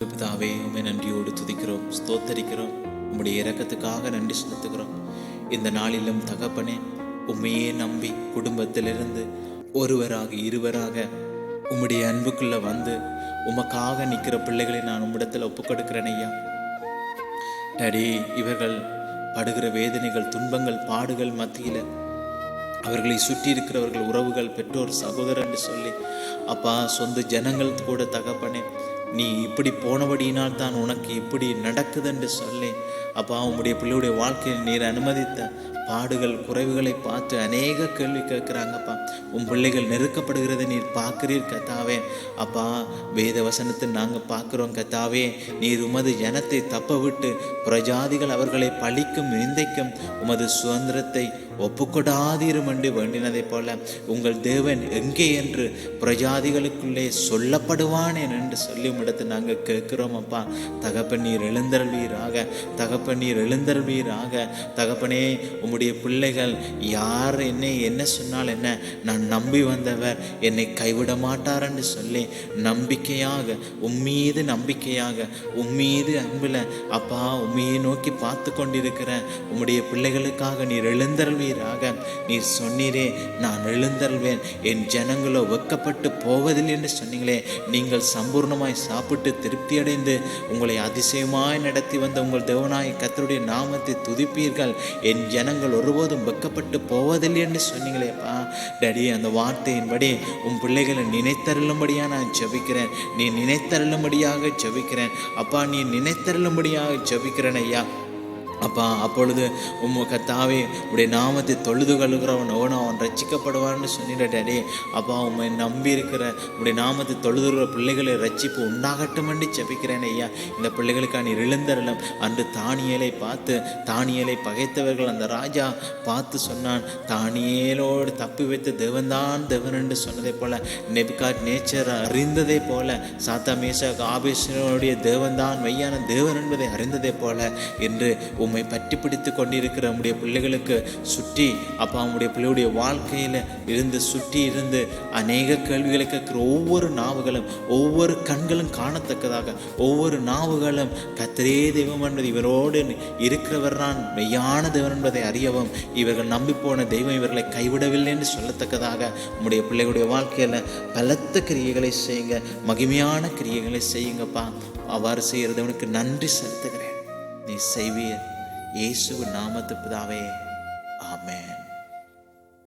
பிதாவே உண்மை நன்றியோடு துதிக்கிறோம் ஸ்தோத்தரிக்கிறோம் உம்முடைய இரக்கத்துக்காக நன்றி செலுத்துகிறோம். இந்த நாளிலும் தகப்பனே உண்மையே நம்பி குடும்பத்திலிருந்து ஒருவராக இருவராக உம்முடைய அன்புக்குள்ள வந்து உமக்காக நிற்கிற பிள்ளைகளை நான் உம்மிடத்தில் ஒப்பு கொடுக்கிறேன் ஐயா. டடி இவர்கள் படுகிற வேதனைகள் துன்பங்கள் பாடுகள் மத்தியில் அவர்களை சுற்றி இருக்கிறவர்கள் உறவுகள் பெற்றோர் சகோதரர் என்று சொல்லி அப்பா சொந்த ஜனங்கள் கூட தகப்பனே நீ இப்படி போனபடியினால் தான் உனக்கு இப்படி நடக்குதுன்னு சொல்லேன் சொல்லி அப்பா உம்முடைய பிள்ளையுடைய வாழ்க்கையில் நீர் அனுமதித்த பாடுகள் குறைவுகளை பார்த்து அநேக கேள்வி கேட்குறாங்கப்பா. உன் பிள்ளைகள் நெருக்கப்படுகிறத நீர் பார்க்கிறீர் கத்தாவே அப்பா வேத வசனத்தை நாங்கள் பார்க்குறோம் கத்தாவே நீர் உமது ஜனத்தை தப்ப விட்டு பிரஜாதிகள் அவர்களை பழிக்கும் நிந்தைக்கும் உமது சுதந்திரத்தை ஒப்புக்கொடாதீரும் என்று வேண்டினதைப் போல உங்கள் தேவன் எங்கே என்று பிரஜாதிகளுக்குள்ளே சொல்லப்படுவானேன் என்று சொல்லி உம்மிடத்தை நாங்கள் கேட்கிறோம் அப்பா. தகப்பன் நீர் எழுந்தருள்வீராக. தகப்பன் நீர் எழுந்தருள்வீராக. தகப்பனே உம்முடைய பிள்ளைகள் யார் என்னை என்ன சொன்னால் என்ன? நான் நம்பி வந்தவர் என்னை கைவிட மாட்டார் என்று சொல்லி நம்பிக்கையாக உம்மீது நம்பிக்கையாக உம்மீது அன்பில் அப்பா உம்மையை நோக்கி பார்த்து கொண்டிருக்கிற உம்முடைய பிள்ளைகளுக்காக நீர் எழுந்தருள்வீராக. நீர் சொன்னீரே நான் எழுந்தருள்வேன். என் ஜனங்களோ வெக்கப்பட்டு போவதில்லை என்று சொன்னீங்களே நீங்கள் சம்பூர்ணமாய் சாப்பிட்டு திருப்தி அடைந்து உங்களை அதிசயமாய் நடத்தி வந்த உங்கள் தேவனாய் கத்தருடைய நாமத்தை துதிப்பீர்கள். என் ஜனங்கள் ஒருபோதும் வெக்கப்பட்டு போவதில்லை என்று சொன்னீங்களேப்பா. டேடி அந்த வார்த்தையின்படி உன் பிள்ளைகளை நினைத்தருளும்படியாக நான் ஜபிக்கிறேன். நீ நினைத்தருளும்படியாக ஜபிக்கிறேன். அப்பா நீ நினைத்தருளும்படியாக ஜபிக்கிறேன் ஐயா. அப்பா அப்பொழுது உம் கத்தாவே உடைய நாமத்தை தொழுது கழுகிறவன் அவன் அவன் ரச்சிக்கப்படுவான்னு சொன்னிட டேடி அப்பா உம்மை நம்பி இருக்கிற உடைய நாமத்தை தொழுதுகிற பிள்ளைகளை ரச்சிப்பு உண்டாகட்டும் என்று ஜெபிக்கிறேன் ஐயா. இந்த பிள்ளைகளுக்கான நீர் அன்று தானியலை பார்த்து தானியலை பகைத்தவர்கள் அந்த ராஜா பார்த்து சொன்னான் தானியலோடு தப்பி வைத்த தேவன்தான் தேவன் என்று சொன்னதை போல நெபிகாட் நேச்சர் அறிந்ததை போல சாத்தா மேசா ஆபேசனுடைய தேவன்தான் மெய்யான தேவன் என்பதை அறிந்ததை போல என்று உம் உம்மை பற்றி பிடித்து கொண்டிருக்கிற நம்முடைய பிள்ளைகளுக்கு சுற்றி அப்பா அவனுடைய பிள்ளையுடைய வாழ்க்கையில் இருந்து சுற்றி இருந்து அநேக கேள்விகளை கேட்கிற ஒவ்வொரு நாவுகளும் ஒவ்வொரு கண்களும் காணத்தக்கதாக ஒவ்வொரு நாவுகளும் கத்திரே தெய்வம் என்பது இவரோடு இருக்கிறவர் நான் மெய்யான தேவன் என்பதை அறியவும் இவர்கள் நம்பிப்போன தெய்வம் இவர்களை கைவிடவில்லை என்று சொல்லத்தக்கதாக நம்முடைய பிள்ளைகளுடைய வாழ்க்கையில் பலத்த கிரியைகளை செய்யுங்க மகிமையான கிரியைகளை செய்யுங்கப்பா. அவ்வாறு செய்கிறதவனுக்கு நன்றி செலுத்துகிறேன். நீ செய்வீர். இயேசுவின் நாமத்து பிதாவே. ஆமேன்.